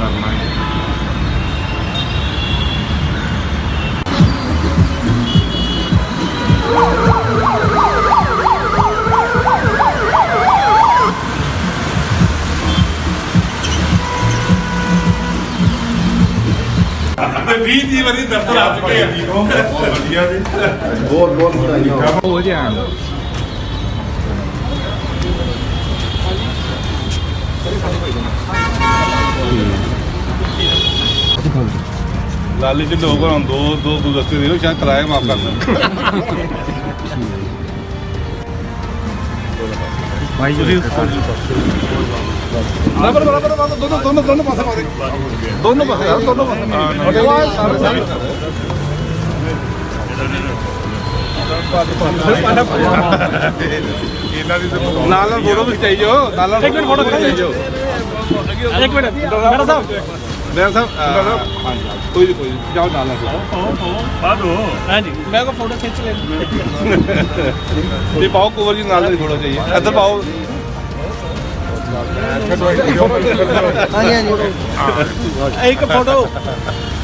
ਕਰਨਾ ਹੈ ਤੇ 20 ਦੀ ਵਾਰੀ ਦਫ਼ਤਰ ਆ ਚੁੱਕੇ ਆ ਬਹੁਤ ਵਧੀਆ ਜੀ ਬਹੁਤ ਬਹੁਤ ਵਧਾਈਆਂ ਹੋ ਜਾਣ ਲਾਲੀ ਜੀ ਲੋਕ ਹੁਣ ਦੋ ਦੋ ਗੁਲਦਸਤੇ ਦੇ ਦਿਓ ਸ਼ਾਇਦ ਕਿਰਾਇਆ ਮਾਫ ਕਰ ਦੇਣ। ਭਾਈ ਜੀ ਬਰਾਬਰ ਬਰਾਬਰ ਬਰਾਬਰ ਦੋਨੋਂ ਦੋਨੋਂ ਦੋਨੋਂ ਪਾਸੇ ਪਾ ਦੇ। ਦੋਨੋਂ ਪਾਸੇ ਯਾਰ ਦੋਨੋਂ ਪਾਸੇ। ਅਰੇ ਵਾਹ ਸਾਰੇ ਸਾਰੇ ਇਹਨਾਂ ਦੀ ਨਾਲ ਨਾਲ ਫੋਟੋ ਵੀ ਖਿਚਾਈਓ ਨਾਲ ਨਾਲ ਇੱਕ ਮਿੰਟ ਫੋਟੋ ਖਿਚਾਈਓ ਇੱਕ ਮਿੰਟ ਮੇਰਾ ਸਾਹਿਬ। ਮੈਂ ਸਾਹਿਬ ਹਾਂਜੀ ਕੋਈ ਨਹੀਂ ਕੋਈ ਨੀ, ਜਾਓ ਨਾਲ ਨਾਲ ਹਾਂਜੀ ਮੈਂ ਕੋ ਫੋਟੋ ਖਿੱਚ ਲੈ ਤੇ ਪਾਓ ਕਵਰ ਜੀ ਨਾਲ ਨਾਲ ਫੋਟੋ ਚਾਹੀਏ ਇੱਧਰ ਪਾਓ। ਇੱਕ ਫੋਟੋ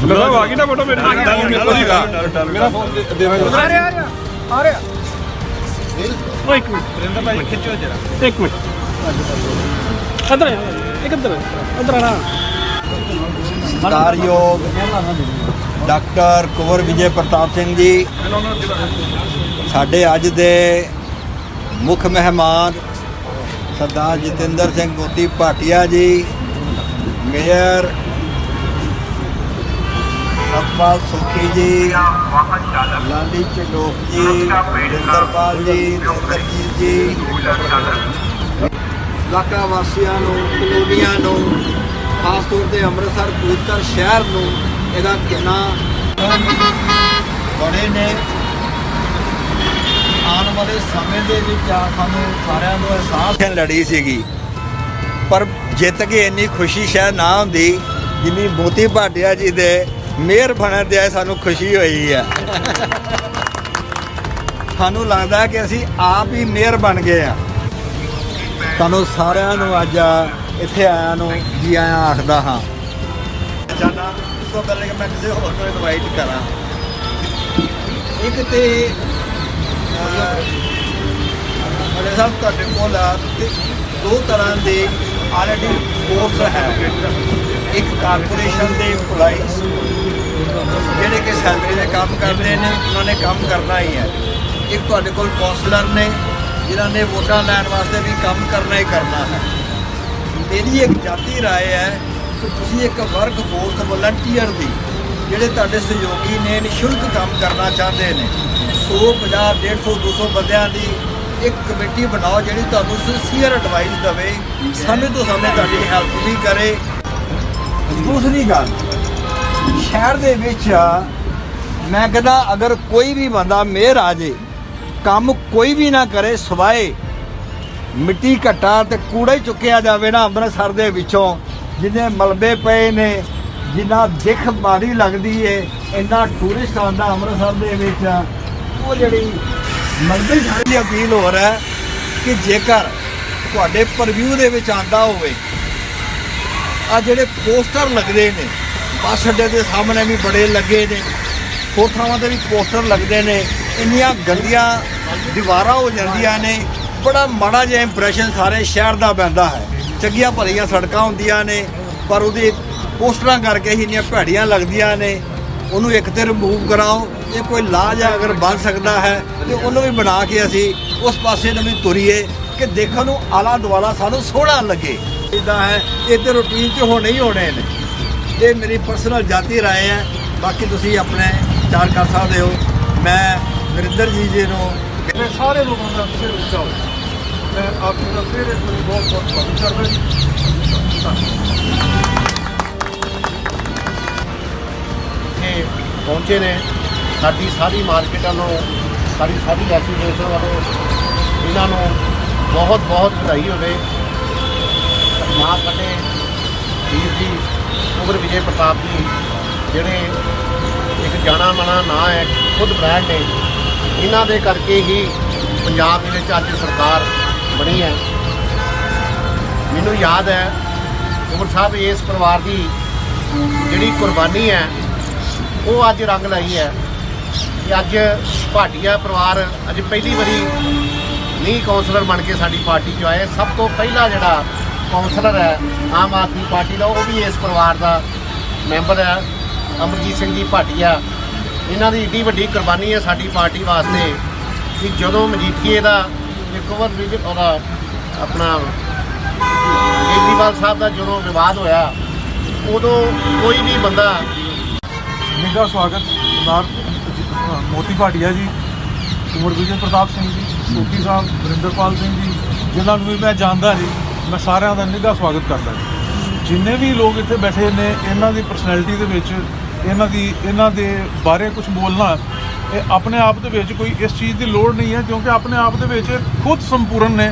ਮੇਰਾ ਆ ਗਈ ਨਾ ਫੋਟੋ ਮੇਰੇ ਮੇਰਾ ਫੋਨ ਦੇ ਦੇਣਾ ਆ ਰਿਹਾ ਆ ਰਿਹਾ ਆ ਰਿਹਾ। ਉਹ ਇੱਕ ਮਿੰਟ। ਰਿੰਦਰ ਭਾਈ ਖਿੱਚੋ ਜਰਾ। ਇੱਕ ਮਿੰਟ। ਅੰਦਰ ਆ, ਇੱਕ ਅੰਦਰ ਅੰਦਰ ਆਣਾ ਸਤਿਕਾਰਯੋਗ ਡਾਕਟਰ ਕੁਵਰ ਵਿਜੇ ਪ੍ਰਤਾਪ ਸਿੰਘ ਜੀ। ਸਾਡੇ ਅੱਜ ਦੇ ਮੁੱਖ ਮਹਿਮਾਨ ਸਰਦਾਰ ਜਤਿੰਦਰ ਸਿੰਘ ਮੋਤੀ ਭਾਟੀਆ ਜੀ, ਮੇਅਰ ਸਤਪਾਲ ਸੁਖੀ ਜੀ, ਲਾਲੀ ਚਡੋਕ ਜੀ ਜਿੰਦਰਪਾਲ ਜੀ ਨਰਿੰਦਰਜੀਤ ਜੀ। ਇਲਾਕਾ ਵਾਸੀਆਂ ਨੂੰ, ਕਲੋਨੀਆਂ ਨੂੰ ਖਾਸ ਤੌਰ ਤੇ ਅੰਮ੍ਰਿਤਸਰ ਪਵਿੱਤਰ ਸ਼ਹਿਰ ਨੂੰ ਇਹਦਾ ਕਿੰਨਾ ਬੜੇ ਨੇ। ਆਉਣ ਵਾਲੇ ਸਮੇਂ ਦੇ ਵਿੱਚ ਆ, ਸਾਨੂੰ ਸਾਰਿਆਂ ਨੂੰ ਅਹਿਸਾਸ ਲੜੀ ਸੀਗੀ। ਪਰ ਜਿੱਤ ਕੇ ਇੰਨੀ ਖੁਸ਼ੀ ਸ਼ਾਇਦ ਨਾ ਹੁੰਦੀ, ਜਿੰਨੀ ਮੋਤੀ ਭਾਟਿਆ ਜੀ ਦੇ ਮੇਅਰ ਬਣਨ ਤੇ ਸਾਨੂੰ ਖੁਸ਼ੀ ਹੋਈ ਹੈ। ਸਾਨੂੰ ਲੱਗਦਾ ਕਿ ਅਸੀਂ ਆਪ ਹੀ ਮੇਅਰ ਬਣ ਗਏ ਆ ਤੁਹਾਨੂੰ ਸਾਰਿਆਂ ਨੂੰ ਅੱਜ ਇੱਥੇ ਆਇਆ ਨੂੰ ਜੀ ਆਇਆ ਆਖਦਾ ਹਾਂ। ਜਾਨਾ ਉਸ ਤੋਂ ਪਹਿਲੇ ਕਿ ਮੈਂ ਕਿਸੇ ਹੋਰ ਨੂੰ ਇਨਵਾਈਟ ਕਰਾਂ। ਇੱਕ ਤੇ ਅਰੇ ਸਾਹਿਬ ਤੁਹਾਡੇ ਕੋਲ ਤੇ ਦੋ ਤਰ੍ਹਾਂ ਦੇ ਆਲਰੇਡੀ ਕੋਰਸ ਹੈ। ਇੱਕ ਕਾਰਪੋਰੇਸ਼ਨ ਦੇ ਇੰਪਲਾਈਜ਼ ਜਿਹੜੇ ਕਿ ਸੈਲਰੀ ਦੇ ਕੰਮ ਕਰਦੇ ਨੇ, ਉਹਨਾਂ ਨੇ ਕੰਮ ਕਰਨਾ ਹੀ ਹੈ। ਇੱਕ ਤੁਹਾਡੇ ਕੋਲ ਕਾਉਂਸਲਰ ਨੇ, ਜਿਨ੍ਹਾਂ ਨੇ ਵੋਟਾਂ ਲੈਣ ਵਾਸਤੇ ਵੀ ਕੰਮ ਕਰਨਾ ਹੀ ਕਰਨਾ ਹੈ। ਮੇਰੀ ਇੱਕ ਜਾਤੀ رائے ਹੈ ਕਿ ਤੁਸੀਂ ਇੱਕ ਵਰਕ ਫੋਰਸ ਵਲੰਟੀਅਰ ਦੀ ਜਿਹੜੇ ਤੁਹਾਡੇ ਸਹਿਯੋਗੀ ਨੇ ਨਿਸ਼ੁਲਕ ਕੰਮ ਕਰਨਾ ਚਾਹੁੰਦੇ ਨੇ 100 50 150 200 ਬੰਦਿਆਂ ਦੀ ਇੱਕ ਕਮੇਟੀ ਬਣਾਓ ਜਿਹੜੀ ਤੁਹਾਨੂੰ ਸਿੰਸੀਅਰ ਐਡਵਾਈਸ ਦੇਵੇ ਸਮੇਂ ਤੋਂ ਸਮੇਂ ਤੁਹਾਡੀ ਹੈਲਪ ਵੀ ਕਰੇ ਦੂਸਰੀ ਗੱਲ ਸ਼ਹਿਰ ਦੇ ਵਿੱਚ ਮੈਂ ਕਹਿੰਦਾ ਅਗਰ ਕੋਈ ਵੀ ਬੰਦਾ ਮੇਅਰ ਆ ਜੇ ਕੰਮ ਕੋਈ ਵੀ ਨਾ ਕਰੇ ਸਵਾਏ ਮਿੱਟੀ ਘੱਟਾ ਤੇ ਕੂੜਾ ਹੀ ਚੁੱਕਿਆ ਜਾਵੇ ਨਾ ਅੰਮ੍ਰਿਤਸਰ ਦੇ ਵਿੱਚੋਂ। ਜਿੰਨੇ ਮਲਬੇ ਪਏ ਨੇ, ਜਿੰਨਾ ਦਿੱਖ ਮਾੜੀ ਲੱਗਦੀ ਏ, ਇੰਨਾ ਟੂਰਿਸਟ ਆਉਂਦਾ ਅੰਮ੍ਰਿਤਸਰ ਦੇ ਵਿੱਚ। ਉਹ ਜਿਹੜੀ ਮਲਬੇ ਦੀ ਅਪੀਲ ਹੋ ਰਿਹਾ ਕਿ ਜੇਕਰ ਤੁਹਾਡੇ ਪਰਵਿਊ ਦੇ ਵਿੱਚ ਆਂਦਾ ਹੋਵੇ ਆ ਜਿਹੜੇ ਪੋਸਟਰ ਲੱਗਦੇ ਨੇ, ਬੱਸ ਅੱਡੇ ਦੇ ਸਾਹਮਣੇ ਵੀ ਬੜੇ ਲੱਗੇ ਨੇ ਹੋਰ ਥਾਵਾਂ ਤੇ ਵੀ ਪੋਸਟਰ ਲੱਗਦੇ ਨੇ, ਇੰਨੀਆਂ ਗੰਦੀਆਂ ਦੀਵਾਰਾਂ ਹੋ ਜਾਂਦੀਆਂ ਨੇ ਬੜਾ ਮਾੜਾ ਜਿਹਾ ਇੰਪ੍ਰੈਸ਼ਨ ਸਾਰੇ ਸ਼ਹਿਰ ਦਾ ਪੈਂਦਾ ਹੈ ਚੰਗੀਆਂ ਭਲੀਆਂ ਸੜਕਾਂ ਹੁੰਦੀਆਂ ਨੇ ਪਰ ਉਹਦੇ ਪੋਸਟਰਾਂ ਕਰਕੇ ਹੀ ਇੰਨੀਆਂ ਭੈੜੀਆਂ ਲੱਗਦੀਆਂ ਨੇ ਉਹਨੂੰ ਇੱਕ ਤੇ ਰਿਮੂਵ ਕਰਾਓ ਇਹ ਕੋਈ ਲਾਜ ਅਗਰ ਬਣ ਸਕਦਾ ਹੈ ਤੇ ਉਹਨੂੰ ਵੀ ਬਣਾ ਕੇ ਅਸੀਂ ਉਸ ਪਾਸੇ ਨੂੰ ਵੀ ਤੁਰੀਏ ਕਿ ਦੇਖਣ ਨੂੰ ਆਲਾ ਦੁਆਲਾ ਸਾਨੂੰ ਸੋਹਣਾ ਲੱਗੇ ਇਦਾਂ ਹੈ ਇਹ ਤੇ ਰੂਟੀਨ 'ਚ ਹੋਣੇ ਹੀ ਹੋਣੇ ਨੇ ਇਹ ਮੇਰੀ ਪਰਸਨਲ ਜਾਤੀ رائے ਹੈ ਬਾਕੀ ਤੁਸੀਂ ਆਪਣੇ ਵਿਚਾਰ ਕਰ ਸਕਦੇ ਹੋ ਮੈਂ ਨਰਿੰਦਰ ਜੀ ਜੀ ਨੂੰ ਮੈਂ ਸਾਰੇ ਲੋਕਾਂ ਦਾ ਸਿਰ ਉੱਚਾ ਹੋ ਮੈਂ ਆਪ ਜੀ ਦਾ ਫਿਰ ਇੱਕ ਵਾਰੀ ਬਹੁਤ ਬਹੁਤ ਧੰਨਵਾਦ ਕਰਦਾ ਇੱਥੇ ਪਹੁੰਚੇ ਨੇ। ਸਾਡੀ ਸਾਰੀ ਮਾਰਕੀਟਾਂ ਨੂੰ, ਸਾਡੀ ਸਾਰੀ ਐਸੋਸੀਏਸ਼ਨ ਵੱਲੋਂ ਇਹਨਾਂ ਨੂੰ ਬਹੁਤ ਬਹੁਤ ਵਧਾਈ ਹੋਵੇ। ਮਾਂ ਸਾਡੇ ਵੀਰ ਜੀ ਉਮਰ ਵਿਜੇ ਪ੍ਰਤਾਪ ਜੀ, ਜਿਹੜੇ ਇੱਕ ਜਾਣਾ ਮਨਾ ਨਾਂ ਹੈ, ਖੁਦ ਬ੍ਰਾਂਡ ਨੇ। ਇਹਨਾਂ ਦੇ ਕਰਕੇ ਹੀ ਪੰਜਾਬ ਦੇ ਵਿੱਚ ਅੱਜ ਸਰਕਾਰ ਬਣੀ ਹੈ। ਮੈਨੂੰ ਯਾਦ ਹੈ, ਉਮਰ ਸਾਹਿਬ ਇਸ ਪਰਿਵਾਰ ਦੀ ਜਿਹੜੀ ਕੁਰਬਾਨੀ ਹੈ, ਉਹ ਅੱਜ ਰੰਗ ਲਾਈ ਹੈ ਕਿ ਅੱਜ ਭਾਟੀਆ ਪਰਿਵਾਰ ਅੱਜ ਪਹਿਲੀ ਵਾਰੀ ਨਹੀਂ ਕਾਉਂਸਲਰ ਬਣ ਕੇ ਸਾਡੀ ਪਾਰਟੀ 'ਚ ਆਏ। ਸਭ ਤੋਂ ਪਹਿਲਾ ਜਿਹੜਾ ਕਾਉਂਸਲਰ ਹੈ, ਆਮ ਆਦਮੀ ਪਾਰਟੀ ਦਾ, ਉਹ ਵੀ ਇਸ ਪਰਿਵਾਰ ਦਾ ਮੈਂਬਰ ਹੈ। ਅਮਰਜੀਤ ਸਿੰਘ ਜੀ ਭਾਟੀਆ ਇਹਨਾਂ ਦੀ ਏਡੀ ਵੱਡੀ ਕੁਰਬਾਨੀ ਹੈ ਸਾਡੀ ਪਾਰਟੀ ਵਾਸਤੇ ਕਿ ਜਦੋਂ ਮਜੀਠੀਏ ਦਾ ਰਿਕਵਰ ਵਿਜਿਟ ਉਹਦਾ ਆਪਣਾ ਕੇਜਰੀਵਾਲ ਸਾਹਿਬ ਦਾ ਜਦੋਂ ਵਿਵਾਦ ਹੋਇਆ, ਉਦੋਂ ਕੋਈ ਵੀ ਬੰਦਾ ਨਿੱਘਾ ਸਵਾਗਤ ਸਰਦਾਰ ਮੋਤੀ ਭਾਟੀਆ ਜੀ ਕੁਮਰ ਵਿਜੇ ਪ੍ਰਤਾਪ ਸਿੰਘ ਜੀ, ਸੋਢੀ ਸਾਹਿਬ, ਵਰਿੰਦਰਪਾਲ ਸਿੰਘ ਜੀ, ਜਿਨ੍ਹਾਂ ਨੂੰ ਵੀ ਮੈਂ ਜਾਣਦਾ ਜੀ, ਮੈਂ ਸਾਰਿਆਂ ਦਾ ਨਿੱਘਾ ਸਵਾਗਤ ਕਰਦਾ ਜੀ। ਜਿੰਨੇ ਵੀ ਲੋਕ ਇੱਥੇ ਬੈਠੇ ਨੇ, ਇਹਨਾਂ ਦੀ ਪਰਸਨੈਲਿਟੀ ਦੇ ਵਿੱਚ ਇਹਨਾਂ ਦੀ, ਇਹਨਾਂ ਦੇ ਬਾਰੇ ਕੁਝ ਬੋਲਣਾ, ਇਹ ਆਪਣੇ ਆਪ ਦੇ ਵਿੱਚ ਕੋਈ ਇਸ ਚੀਜ਼ ਦੀ ਲੋੜ ਨਹੀਂ ਹੈ, ਕਿਉਂਕਿ ਆਪਣੇ ਆਪ ਦੇ ਵਿੱਚ ਖੁਦ ਸੰਪੂਰਨ ਨੇ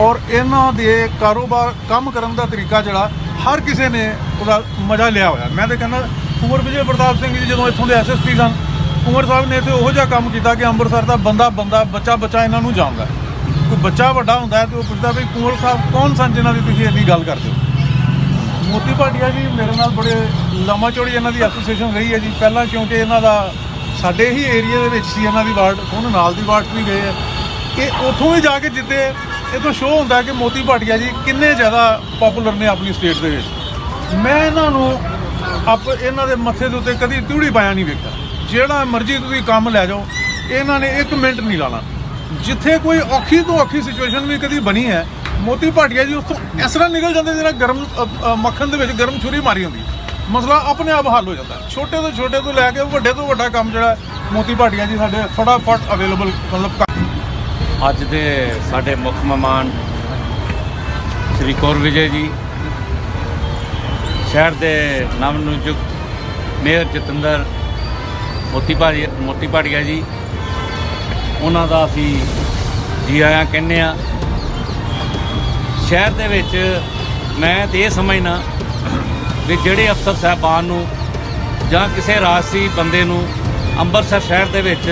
ਔਰ ਇਹਨਾਂ ਦੇ ਕਾਰੋਬਾਰ, ਕੰਮ ਕਰਨ ਦਾ ਤਰੀਕਾ ਜਿਹੜਾ, ਹਰ ਕਿਸੇ ਨੇ ਉਹਦਾ ਮਜ਼ਾ ਲਿਆ ਹੋਇਆ। ਮੈਂ ਤਾਂ ਕਹਿੰਦਾ ਕੁੰਵਰ ਵਿਜੇ ਪ੍ਰਤਾਪ ਸਿੰਘ ਜੀ ਜਦੋਂ ਇੱਥੋਂ ਦੇ ਐਸਐਸਪੀ ਸਨ ਕੁੰਵਰ ਸਾਹਿਬ ਨੇ ਇੱਥੇ ਉਹੋ ਜਿਹਾ ਕੰਮ ਕੀਤਾ ਕਿ ਅੰਮ੍ਰਿਤਸਰ ਦਾ ਬੰਦਾ ਬੰਦਾ, ਬੱਚਾ ਬੱਚਾ ਇਹਨਾਂ ਨੂੰ ਜਾਣਦਾ ਕੋਈ ਬੱਚਾ ਵੱਡਾ ਹੁੰਦਾ ਹੈ ਤੇ ਉਹ ਪੁੱਛਦਾ ਵੀ ਕੁੰਵਰ ਸਾਹਿਬ ਕੌਣ ਸਨ ਜਿਨ੍ਹਾਂ ਦੀ ਤੁਸੀਂ ਇੰਨੀ ਗੱਲ ਕਰਦੇ ਹੋ? ਮੋਤੀ ਭਾਟੀਆ ਜੀ ਮੇਰੇ ਨਾਲ ਬੜੇ ਲੰਮਾ ਚੌੜੀ ਇਹਨਾਂ ਦੀ ਐਸੋਸੀਏਸ਼ਨ ਰਹੀ ਹੈ ਜੀ। ਪਹਿਲਾਂ ਕਿਉਂਕਿ ਇਹਨਾਂ ਦਾ ਸਾਡੇ ਹੀ ਏਰੀਆ ਦੇ ਵਿੱਚ ਸੀ ਇਹਨਾਂ ਦੀ ਵਾਰਡ, ਹੁਣ ਨਾਲ ਦੀ ਵਾਰਡ 'ਚ ਵੀ ਗਏ ਹੈ ਇਹ ਉੱਥੋਂ ਵੀ ਜਾ ਕੇ ਜਿੱਤੇ ਇਹ ਤੋਂ ਸ਼ੋਅ ਹੁੰਦਾ ਕਿ ਮੋਤੀ ਭਾਟੀਆ ਜੀ ਕਿੰਨੇ ਜ਼ਿਆਦਾ ਪਪੂਲਰ ਨੇ ਆਪਣੀ ਸਟੇਟ ਦੇ ਵਿੱਚ। ਮੈਂ ਇਹਨਾਂ ਨੂੰ ਆਪ, ਇਹਨਾਂ ਦੇ ਮੱਥੇ ਦੇ ਉੱਤੇ ਕਦੀ ਤਿਉੜੀ ਪਾਇਆ ਨਹੀਂ ਵੇਖਿਆ। ਜਿਹੜਾ ਮਰਜ਼ੀ ਤੁਸੀਂ ਕੰਮ ਲੈ ਜਾਓ, ਇਹਨਾਂ ਨੇ 1 ਮਿੰਟ ਨਹੀਂ ਲਾਣਾ। ਜਿੱਥੇ ਕੋਈ ਔਖੀ ਤੋਂ ਔਖੀ ਸਿਚੁਏਸ਼ਨ ਵੀ ਕਦੀ ਬਣੀ ਹੈ ਮੋਤੀ ਭਾਟੀਆ ਜੀ ਉਸ ਤੋਂ ਇਸ ਤਰ੍ਹਾਂ ਨਿਕਲ ਜਾਂਦੇ ਜਿਹੜਾ ਗਰਮ ਅ, ਅ, ਮੱਖਣ ਦੇ ਵਿੱਚ ਗਰਮ ਛੁਰੀ ਮਾਰੀ ਹੁੰਦੀ ਮਸਲਾ ਆਪਣੇ ਆਪ ਹੱਲ ਹੋ ਜਾਂਦਾ ਹੈ। ਛੋਟੇ ਤੋਂ ਛੋਟੇ ਤੋਂ ਲੈ ਕੇ ਵੱਡੇ ਤੋਂ ਵੱਡਾ ਕੰਮ ਜਿਹੜਾ ਹੈ, ਮੋਤੀ ਭਾਟੀਆ ਜੀ ਸਾਡੇ ਫਟਾਫਟ ਅਵੇਲੇਬਲ ਮਤਲਬ ਕਰ ਅੱਜ ਦੇ ਸਾਡੇ ਮੁੱਖ ਮਹਿਮਾਨ ਸ੍ਰੀ ਕੌਰ ਵਿਜੇ ਜੀ ਸ਼ਹਿਰ ਦੇ ਨਵ ਨਿਯੁਕਤ ਮੇਅਰ ਜਤਿੰਦਰ ਮੋਤੀ ਭਾਜੀ ਮੋਤੀ ਭਾਟੀਆ ਜੀ ਉਹਨਾਂ ਦਾ ਅਸੀਂ ਜੀ ਆਇਆਂ ਕਹਿੰਦੇ ਆ ਸ਼ਹਿਰ ਦੇ ਵਿੱਚ ਮੈਂ ਤੇ ਇਹ ਸਮਝਣਾ ਵੀ ਜਿਹੜੇ ਅਫਸਰ ਸਾਹਿਬਾਨ ਨੂੰ ਜਾਂ ਕਿਸੇ ਰਾਜਸੀ ਬੰਦੇ ਨੂੰ ਅੰਮ੍ਰਿਤਸਰ ਸ਼ਹਿਰ ਦੇ ਵਿੱਚ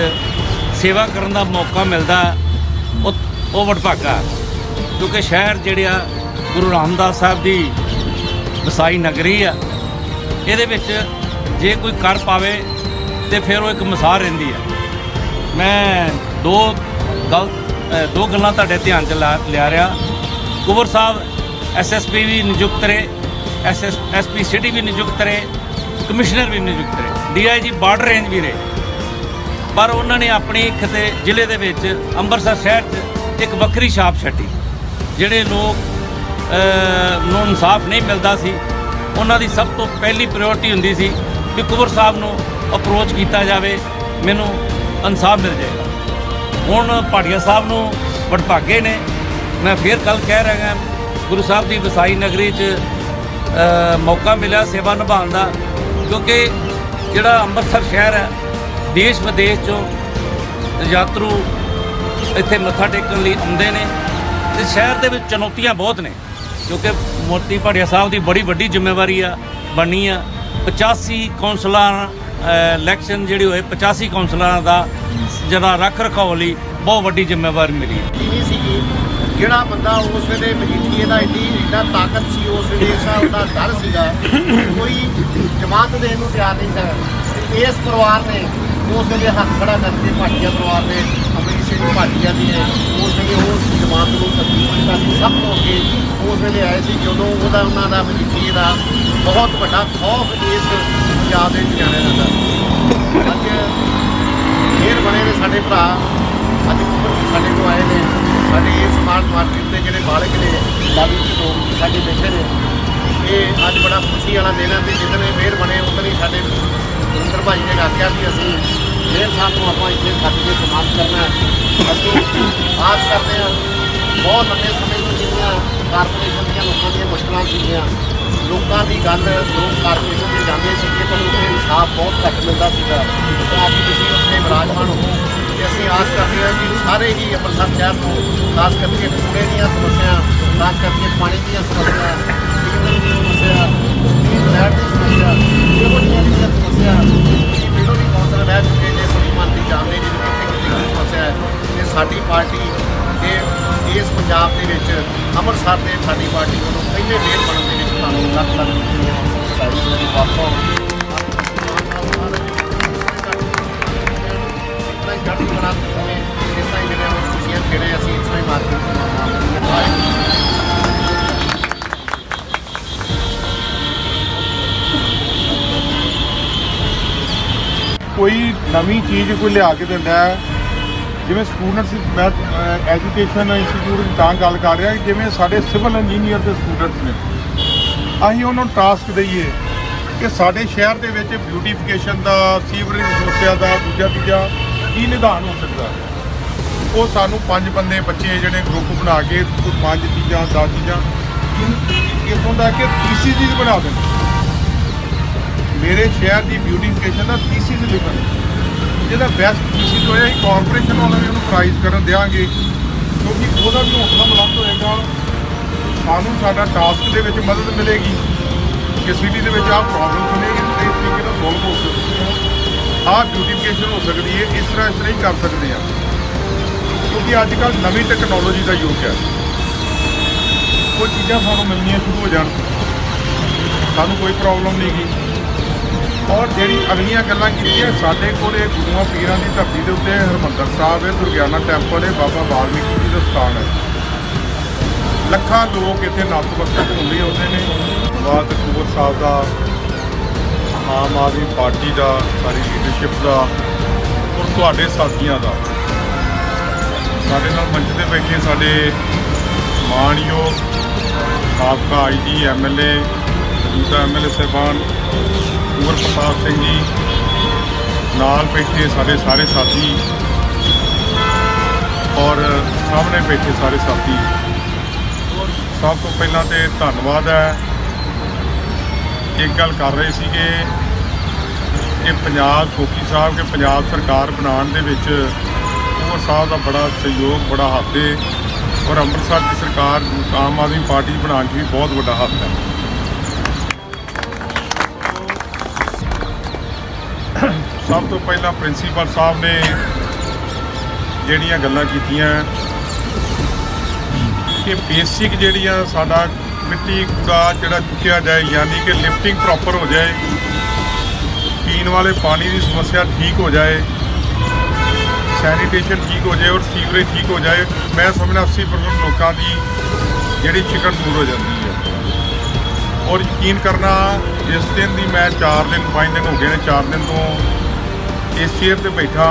ਸੇਵਾ ਕਰਨ ਦਾ ਮੌਕਾ ਮਿਲਦਾ, ਉਹ ਉਹ ਵਡਭਾਗਾ ਹੈ। ਕਿਉਂਕਿ ਸ਼ਹਿਰ ਜਿਹੜਾ ਗੁਰੂ ਰਾਮਦਾਸ ਸਾਹਿਬ ਦੀ ਵਸਾਈ ਨਗਰੀ ਆ, ਇਹਦੇ ਵਿੱਚ ਜੇ ਕੋਈ ਕਰ ਪਾਵੇ ਤੇ ਫਿਰ ਉਹ ਇੱਕ ਮਿਸਾਲ ਰਹਿੰਦੀ ਹੈ ਮੈਂ ਦੋ ਗਲ ਦੋ ਗੱਲਾਂ ਤੁਹਾਡੇ ਧਿਆਨ ਚ ਲਾ- ਲਿਆ ਰਿਹਾ ਕੁਵਰ ਸਾਹਿਬ ਐਸਐਸਪੀ ਵੀ ਨਿਯੁਕਤ ਰਹੇ ਐਸਐਸ ਐਸਪੀ ਸਿਟੀ ਵੀ ਨਿਯੁਕਤ ਰਹੇ ਕਮਿਸ਼ਨਰ ਵੀ ਨਿਯੁਕਤ ਰਹੇ ਡੀਆਈਜੀ ਬਾਰਡਰ ਰੇਂਜ ਵੀ ਰਹੇ। ਪਰ ਉਹਨਾਂ ਨੇ ਆਪਣੀ ਖਤੇ ਜ਼ਿਲ੍ਹੇ ਦੇ ਵਿੱਚ ਅੰਮ੍ਰਿਤਸਰ ਸ਼ਹਿਰ 'ਚ ਇੱਕ ਵੱਖਰੀ ਛਾਪ ਛੱਡੀ, ਜਿਹੜੇ ਲੋਕ ਨੂੰ ਇਨਸਾਫ ਨਹੀਂ ਮਿਲਦਾ ਸੀ। ਉਹਨਾਂ ਦੀ ਸਭ ਤੋਂ ਪਹਿਲੀ ਪ੍ਰਾਇੋਰਟੀ ਹੁੰਦੀ ਸੀ ਕਿ ਕੁਵਰ ਸਾਹਿਬ ਨੂੰ ਅਪਰੋਚ ਕੀਤਾ ਜਾਵੇ, ਮੈਨੂੰ ਇਨਸਾਫ ਮਿਲ ਜਾਏਗਾ। ਹੁਣ ਭਾਟੀਆ ਸਾਹਿਬ ਨੂੰ ਵਡਭਾਗੇ ਨੇ ਮੈਂ ਫੇਰ ਕੱਲ ਕਹਿ ਰਿਹਾ ਗੁਰੂ ਸਾਹਿਬ ਦੀ ਵਸਾਈ ਨਗਰੀ 'ਚ ਮੌਕਾ ਮਿਲਿਆ ਸੇਵਾ ਨਿਭਾਉਣ ਦਾ, ਕਿਉਂਕਿ ਜਿਹੜਾ ਅੰਮ੍ਰਿਤਸਰ ਸ਼ਹਿਰ ਹੈ, ਦੇਸ਼ ਵਿਦੇਸ਼ ਚੋਂ ਯਾਤਰੂ ਇੱਥੇ ਮੱਥਾ ਟੇਕਣ ਲਈ ਆਉਂਦੇ ਨੇ, ਤੇ ਸ਼ਹਿਰ ਦੇ ਵਿੱਚ ਚੁਣੌਤੀਆਂ ਬਹੁਤ ਨੇ, ਕਿਉਂਕਿ ਮੋਤੀ ਭਾਟੀਆ ਸਾਹਿਬ ਦੀ ਬੜੀ ਵੱਡੀ ਜ਼ਿੰਮੇਵਾਰੀ ਆ, ਬਣੀ ਆ 85 ਕੌਂਸਲਰ ਇਲੈਕਸ਼ਨ ਜਿਹੜੀ ਹੋਏ 85 ਕੌਂਸਲਰਾਂ ਦਾ ਜਿਹੜਾ ਰੱਖ ਰਖਾਓ ਲਈ ਬਹੁਤ ਵੱਡੀ ਜ਼ਿੰਮੇਵਾਰੀ ਮਿਲੀ। ਹੈ ਜਿਹੜਾ ਬੰਦਾ ਉਸ ਵੇਲੇ ਮਜੀਠੀਏ ਦਾ ਇੰਨੀ ਇੰਨਾ ਤਾਕਤ ਸੀ, ਉਸ ਵੇਲੇ ਇਸ ਉਹਦਾ ਡਰ ਸੀਗਾ ਕੋਈ ਜਮਾਤ ਦੇਣ ਨੂੰ ਤਿਆਰ ਨਹੀਂ ਸੀ। ਇਸ ਪਰਿਵਾਰ ਨੇ ਉਸ ਵੇਲੇ ਹੱਥ ਖੜਾ ਕਰਕੇ ਭਾਟੀਆ ਪਰਿਵਾਰ ਨੇ ਅਮਰੀਕ ਸਿੰਘ ਭਾਟੀਆ ਦੀ ਉਸ ਵੇਲੇ ਉਸ ਜਮਾਤ ਨੂੰ ਤਸਦੀਕ ਕੀਤਾ ਸੀ। ਸਭ ਤੋਂ ਅੱਗੇ ਉਸ ਵੇਲੇ ਆਏ ਸੀ ਜਦੋਂ ਉਹਦਾ ਉਹਨਾਂ ਦਾ ਮਜੀਠੀਏ ਦਾ ਬਹੁਤ ਵੱਡਾ ਖੌਫ ਇਸ ਪੰਜਾਬ ਦੇ ਵਿੱਚ ਜਾਣਿਆ ਜਾਂਦਾ ਅੱਜ ਫੇਰ ਬਣੇ ਨੇ ਸਾਡੇ ਭਰਾ, ਅੱਜ ਸਾਡੇ ਕੋਲ ਆਏ ਨੇ। ਸਾਡੇ ਇਹ ਸਮਾਰਟ ਮਾਰਕੀਟ ਦੇ ਜਿਹੜੇ ਮਾਲਕ ਨੇ ਲਾਲੀ ਜੀ ਲੋਕ ਸਾਡੇ ਬੈਠੇ ਨੇ, ਇਹ ਅੱਜ ਬੜਾ ਖੁਸ਼ੀ ਵਾਲਾ ਦਿਨ ਹੈ ਤੇ ਜਿੱਦਣ ਇਹ ਫੇਰ ਬਣੇ ਉਦੋਂ ਹੀ ਸਾਡੇ ਸੁਰਿੰਦਰ ਭਾਈ ਨੇ ਆਖਿਆ ਕਿ ਅਸੀਂ ਫੇਰ ਸਾਹਿਬ ਨੂੰ ਆਪਾਂ ਇੱਥੇ ਸੱਜ ਕੇ ਸਮਾਪਤ ਕਰਨਾ ਅਸੀਂ ਆਸ ਕਰਦੇ ਹਾਂ, ਬਹੁਤ ਲੰਬੇ ਸਮੇਂ ਤੋਂ ਜਿਹੜੀਆਂ ਕਾਰਪੋਰੇਸ਼ਨ ਦੀਆਂ ਲੋਕਾਂ ਦੀਆਂ ਮੁਸ਼ਕਲਾਂ ਸੀਗੀਆਂ, ਲੋਕਾਂ ਦੀ ਗੱਲ ਲੋਕ ਕਾਰਪੋਰੇਸ਼ਨ ਦੇ ਜਾਂਦੇ ਸੀਗੇ, ਪਰ ਉੱਥੇ ਇਨਸਾਫ ਬਹੁਤ ਘੱਟ ਮਿਲਦਾ ਸੀਗਾ। ਅੱਜ ਤੁਸੀਂ ਉੱਥੇ ਵਿਰਾਜਮਾਨ ਹੋ ਤੇ ਅਸੀਂ ਆਸ ਕਰਦੇ ਹਾਂ ਕਿ ਸਾਰੇ ਹੀ ਅੰਮ੍ਰਿਤਸਰ ਸ਼ਹਿਰ ਨੂੰ ਖਾਸ ਕਰਕੇ ਕੂੜੇ ਦੀਆਂ ਸਮੱਸਿਆ ਖਾਸ ਕਰਕੇ ਪਾਣੀ ਦੀਆਂ ਸਮੱਸਿਆ ਸੀਵਰੇਜ ਦੀ ਸਮੱਸਿਆ ਸਟਰੀਟ ਦੀ ਸਮੱਸਿਆ, ਇਹੋ ਜਿਹੀਆਂ ਜਿਹੜੀਆਂ ਸਮੱਸਿਆ ਤੁਸੀਂ ਪਹਿਲਾਂ ਵੀ ਕੌਂਸਲ ਰਹਿ ਚੁੱਕੇ ਨੇ ਸੁਖਮਨ ਦੀ ਜਾਣਦੇ ਜੀ ਕਿੱਥੇ ਕਿੱਥੇ ਕੀ ਸਮੱਸਿਆ ਹੈ, ਤੇ ਸਾਡੀ ਪਾਰਟੀ ਦੇ ਇਸ ਪੰਜਾਬ ਦੇ ਵਿੱਚ ਅੰਮ੍ਰਿਤਸਰ ਦੇ ਸਾਡੀ ਪਾਰਟੀ ਵੱਲੋਂ ਪਹਿਲੇ ਮੇਅਰ ਬਣਨ ਦੇ ਵਿੱਚ ਤੁਹਾਨੂੰ ਲੱਖ ਲੱਖ ਸ਼ੁਕਰੀਆ ਵਾਪਸ ਗੱਡੀ ਬਣਾ ਇਸ ਤਰ੍ਹਾਂ ਹੀ ਜਿਹੜੇ ਖੁਸ਼ੀਆਂ ਜਿਹੜੇ ਅਸੀਂ ਇਸ ਤਰ੍ਹਾਂ ਹੀ ਮਾਰਕੀਟ ਤੋਂ ਕੋਈ ਨਵੀਂ ਚੀਜ਼ ਕੋਈ ਲਿਆ ਕੇ ਦਿੰਦਾ ਹੈ? ਜਿਵੇਂ ਸਟੂਡੈਂਟਸ ਮੈਂ ਐਜੂਕੇਸ਼ਨ ਇੰਸਟੀਚਿਊਟ ਦੀ ਤਾਂ ਗੱਲ ਕਰ ਰਿਹਾ ਜਿਵੇਂ ਸਾਡੇ ਸਿਵਲ ਇੰਜੀਨੀਅਰ ਦੇ ਸਟੂਡੈਂਟਸ ਨੇ, ਅਸੀਂ ਉਹਨਾਂ ਨੂੰ ਟਾਸਕ ਦਈਏ ਕਿ ਸਾਡੇ ਸ਼ਹਿਰ ਦੇ ਵਿੱਚ ਬਿਊਟੀਫਿਕੇਸ਼ਨ ਦਾ ਸੀਵਰੇਜ ਸਮੱਸਿਆ ਦਾ, ਦੂਜਾ ਤੀਜਾ ਕੀ ਨਿਦਾਨ ਹੋ ਸਕਦਾ? ਉਹ ਸਾਨੂੰ ਪੰਜ ਬੰਦੇ, ਬੱਚੇ ਜਿਹੜੇ ਗਰੁੱਪ ਬਣਾ ਕੇ, ਕੋਈ ਪੰਜ ਚੀਜ਼ਾਂ, ਦਸ ਚੀਜ਼ਾਂ ਇਥੋਂ ਦਾ ਕਿ ਥੀਸਿਸ ਬਣਾ ਦੇਣ। ਮੇਰੇ ਸ਼ਹਿਰ ਦੀ ਬਿਊਟੀਫਿਕੇਸ਼ਨ ਦਾ ਥੀਸਿਸ ਲਿਖਣ। ਜਿਹਦਾ ਬੈਸਟ ਥੀਸਿਸ ਹੋਇਆ, ਇਹ ਕਾਰਪੋਰੇਸ਼ਨ ਵਾਲਿਆਂ ਨੇ ਉਹਨੂੰ ਪ੍ਰਾਈਜ਼ ਕਰਨ ਦੇਾਂਗੇ ਕਿਉਂਕਿ ਉਹਦਾ ਵੀ ਹੌਸਲਾ ਬੁਲੰਦ ਹੋਏਗਾ। ਸਾਨੂੰ ਸਾਡਾ ਟਾਸਕ ਦੇ ਵਿੱਚ ਮਦਦ ਮਿਲੇਗੀ। ਕਿ ਸਿਟੀ ਦੇ ਵਿੱਚ ਆਹ ਪ੍ਰੋਬਲਮ ਨੇ ਤੇ ਇਸ ਤਰੀਕੇ ਨਾਲ ਸੋਲਵ ਹੋ ਸਕਦੀ ਆਹ ਬਿਊਟੀਫਿਕੇਸ਼ਨ ਹੋ ਸਕਦੀ ਹੈ, ਇਸ ਤਰ੍ਹਾਂ ਇਸ ਤਰ੍ਹਾਂ ਹੀ ਕਰ ਸਕਦੇ ਆ ਕਿਉਂਕਿ ਅੱਜ ਕੱਲ੍ਹ ਨਵੀਂ ਟੈਕਨੋਲੋਜੀ ਦਾ ਯੁੱਗ ਹੈ। ਕੋਈ ਚੀਜ਼ਾਂ ਸਾਨੂੰ ਮਿਲਣੀਆਂ ਸ਼ੁਰੂ ਹੋ ਜਾਣ। ਸਾਨੂੰ ਕੋਈ ਪ੍ਰੋਬਲਮ ਨਹੀਂ ਗਈ ਔਰ ਜਿਹੜੀ ਅਗਲੀਆਂ ਗੱਲਾਂ ਕੀਤੀਆਂ, ਸਾਡੇ ਕੋਲ ਇਹ ਗੁਰੂਆਂ ਪੀਰਾਂ ਦੀ ਧਰਤੀ ਦੇ ਉੱਤੇ ਹਰਮੰਦਰ ਸਾਹਿਬ ਹੈ, ਦੁਰਗਿਆਨਾ ਟੈਂਪਲ ਹੈ, ਬਾਬਾ ਵਾਲਮੀਕੀ ਜੀ ਦਾ ਸਥਾਨ ਹੈ। ਲੱਖਾਂ ਲੋਕ ਇੱਥੇ ਨਤਮਸਤਕ ਹੁੰਦੇ ਆਉਂਦੇ ਨੇ। ਬਾਦ ਕਪੂਰ ਸਾਹਿਬ ਦਾ ਆਮ ਆਦਮੀ ਪਾਰਟੀ ਦਾ ਸਾਰੀ ਲੀਡਰਸ਼ਿਪ ਦਾ ਔਰ ਤੁਹਾਡੇ ਸਾਥੀਆਂ ਦਾ। ਸਾਡੇ ਨਾਲ ਮੰਚ ਤੇ ਬੈਠੇ ਸਾਡੇ ਮਾਣਯੋਗ ਸਾਬਕਾ ਆਈਜੀ ਐਮਐਲਏ ਮੌਜੂਦਾ ਐਮਐਲਏ ਸਾਹਿਬਾਨ ਕੁੰਵਰ ਪ੍ਰਤਾਪ ਸਿੰਘ ਜੀ, ਨਾਲ ਬੈਠੇ ਸਾਡੇ ਸਾਰੇ ਸਾਥੀ ਔਰ ਸਾਹਮਣੇ ਬੈਠੇ ਸਾਰੇ ਸਾਥੀ। ਸਭ ਤੋਂ ਪਹਿਲਾਂ ਤੇ ਧੰਨਵਾਦ ਹੈ। ਇੱਕ ਗੱਲ ਕਰ ਰਹੇ ਸੀਗੇ ਕਿ ਪੰਜਾਬ ਸੋਖੀ ਸਾਹਿਬ ਕਿ ਪੰਜਾਬ ਸਰਕਾਰ ਬਣਾਉਣ ਦੇ ਵਿੱਚ ਕੁੰਵਰ ਸਾਹਿਬ ਦਾ ਬੜਾ ਸਹਿਯੋਗ, ਬੜਾ ਹੱਥ ਹੈ ਔਰ ਅੰਮ੍ਰਿਤਸਰ ਦੀ ਸਰਕਾਰ ਆਮ ਆਦਮੀ ਪਾਰਟੀ ਬਣਾਉਣ 'ਚ ਵੀ ਬਹੁਤ ਵੱਡਾ ਹੱਥ ਹੈ। ਸਭ ਤੋਂ ਪਹਿਲਾਂ ਪ੍ਰਿੰਸੀਪਲ ਸਾਹਿਬ ਨੇ ਜਿਹੜੀਆਂ ਗੱਲਾਂ ਕੀਤੀਆਂ ਕਿ ਬੇਸਿਕ ਜਿਹੜੀਆਂ ਸਾਡਾ ਮਿੱਟੀ ਕੂੜਾ ਜਿਹੜਾ ਚੁੱਕਿਆ ਜਾਏ, ਯਾਨੀ ਕਿ ਲਿਫਟਿੰਗ ਪ੍ਰੋਪਰ ਹੋ ਜਾਏ, ਪੀਣ ਵਾਲੇ ਪਾਣੀ ਦੀ ਸਮੱਸਿਆ ਠੀਕ ਹੋ ਜਾਏ ਸੈਨੀਟੇਸ਼ਨ ਠੀਕ ਹੋ ਜਾਏ ਔਰ ਸੀਵਰੇਜ ਠੀਕ ਹੋ ਜਾਏ, ਮੈਂ ਸਮਝਦਾ 80% ਲੋਕਾਂ ਦੀ ਜਿਹੜੀ ਚਿਕਨ ਦੂਰ ਹੋ ਜਾਂਦੀ ਹੈ। ਔਰ ਯਕੀਨ ਕਰਨਾ ਇਸ ਦਿਨ ਦੀ ਮੈਂ 4 ਦਿਨ 5 ਦਿਨ ਹੋ ਗਏ ਨੇ 4 ਦਿਨ ਤੋਂ ਇਸ ਚੇਅਰ ਤੇ ਬੈਠਾ।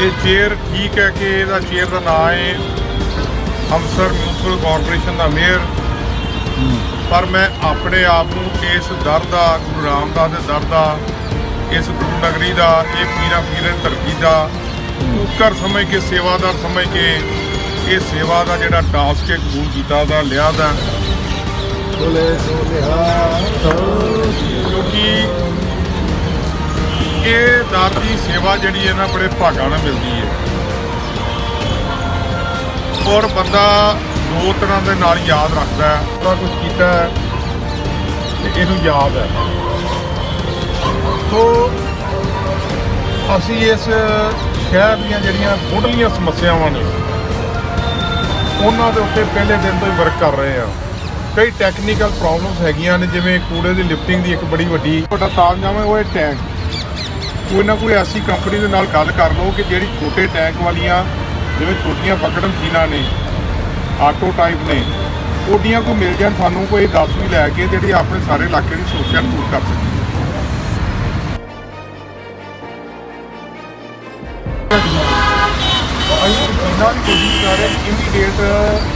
ਇਹ ਚੇਅਰ ਠੀਕ ਹੈ ਕਿ ਇਹਦਾ ਚੇਅਰ ਦਾ ਨਾਮ ਹੈ ਅੰਮ੍ਰਿਤਸਰ ਮਿਊਨਿਸਪਲ ਕਾਰਪੋਰੇਸ਼ਨ ਦਾ ਮੇਅਰ। ਪਰ ਮੈਂ ਆਪਣੇ ਆਪ ਨੂੰ ਇਸ ਦਰ ਦਾ ਗੁਰੂ ਰਾਮਦਾਸ ਦੇ ਦਰ ਦਾ ਇਸ ਗੁਰੂ ਨਗਰੀ ਦਾ ਇਹ ਪੀਰਾਂ ਪੀਰਾਂ ਧਰਤੀ ਦਾ ਉਕਰ ਸਮਝ ਕੇ ਸੇਵਾਦਾਰ ਸਮਝ ਕੇ ਇਹ ਸੇਵਾ ਦਾ ਜਿਹੜਾ ਟਾਸਕ ਹੈ ਕਬੂਲ ਕੀਤਾ ਦਾ ਲਿਆ ਦਾ। ਕਿਉਂਕਿ ਇਹ ਦਰ ਦੀ ਸੇਵਾ ਜਿਹੜੀ ਹੈ ਨਾ ਬੜੇ ਭਾਗਾਂ ਨਾਲ ਮਿਲਦੀ ਹੈ। ਔਰ ਬੰਦਾ ਦੋ ਤਰ੍ਹਾਂ ਦੇ ਨਾਲ ਯਾਦ ਰੱਖਦਾ ਹੈ। ਉਹਦਾ ਕੁਝ ਕੀਤਾ ਹੈ ਤੇ ਇਹਨੂੰ ਯਾਦ ਹੈ। ਸੋ, ਅਸੀਂ ਇਸ ਸ਼ਹਿਰ ਦੀਆਂ ਜਿਹੜੀਆਂ ਮੁੱਢਲੀਆਂ ਸਮੱਸਿਆਵਾਂ ਨੇ, ਉਹਨਾਂ ਦੇ ਉੱਤੇ ਪਹਿਲੇ ਦਿਨ ਤੋਂ ਹੀ ਵਰਕ ਕਰ ਰਹੇ ਆ ਕਈ ਟੈਕਨੀਕਲ ਪ੍ਰੋਬਲਮਸ ਹੈਗੀਆਂ ਨੇ, ਜਿਵੇਂ ਕੂੜੇ ਦੀ ਲਿਫਟਿੰਗ ਦੀ ਇੱਕ ਬੜੀ ਵੱਡੀ ਵੱਡਾ ਤਾਮਜਾਮ ਹੈ ਉਹ ਹੈ ਟੈਂਕ ਕੋਈ ਨਾ ਕੋਈ ਐਸੀ ਕੰਪਨੀ ਦੇ ਨਾਲ ਗੱਲ ਕਰ ਲਓ ਕਿ ਜਿਹੜੀ ਛੋਟੇ ਟੈਂਕ ਵਾਲੀਆਂ ਜਿਵੇਂ ਛੋਟੀਆਂ ਪਕੜ ਮਸ਼ੀਨਾਂ ਨੇ, ਆਟੋ ਟਾਈਪ ਨੇ, ਉਹਦੀਆਂ ਕੋਈ ਮਿਲ ਜਾਣ, ਸਾਨੂੰ ਕੋਈ 10 ਵੀ ਲੈ ਕੇ ਜਿਹੜੀ ਆਪਣੇ ਸਾਰੇ ਇਲਾਕੇ ਦੀ ਸਮੱਸਿਆ ਨੂੰ ਦੂਰ ਕਰ ਸਕੇ ਅਸੀਂ ਜਿੰਨਾ ਦੀ ਕੋਸ਼ਿਸ਼ ਕਰ ਰਹੇ ਇਮੀਡੀਏਟ